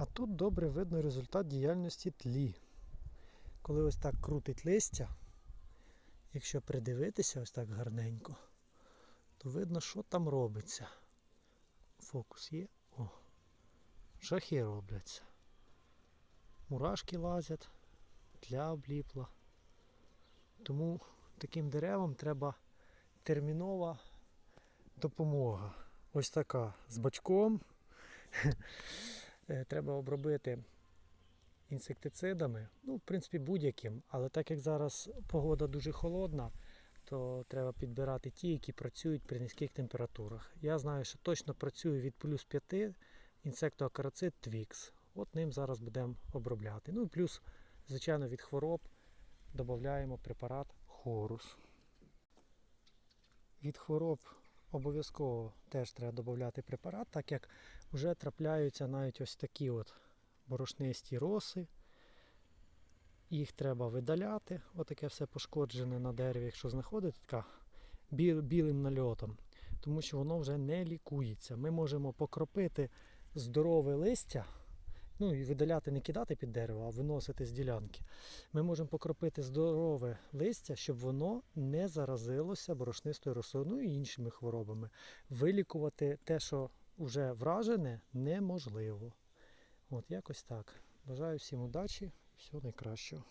А тут добре видно результат діяльності тлі. Коли ось так крутить листя, якщо придивитися ось так гарненько, то видно, що там робиться. Фокус є. О, шахи робляться. Мурашки лазять, тля обліпла. Тому таким деревам треба термінова допомога. Ось така з бачком. Е, Треба обробити інсектицидами, ну, в принципі, будь-яким. Але так як зараз погода дуже холодна, то треба підбирати ті, які працюють при низьких температурах. Я знаю, що точно працює від плюс 5 інсектоакарацид Twix. От ним зараз будемо обробляти. Ну і плюс, звичайно, від хвороб додаємо препарат Хорус. Від хвороб обов'язково теж треба додати препарат, так як вже трапляються навіть ось такі от борошнисті роси. Їх треба видаляти. Отаке все пошкоджене на дереві, якщо знаходите така біл- білим нальотом, тому що воно вже не лікується. Ми можемо покропити здорове листя, ну і видаляти, не кидати під дерево, а виносити з ділянки. Ми можемо покропити здорове листя, щоб воно не заразилося борошнистою росою, ну і іншими хворобами. Вилікувати те, що вже вражене, неможливо. От якось так. Бажаю всім удачі, всього найкращого.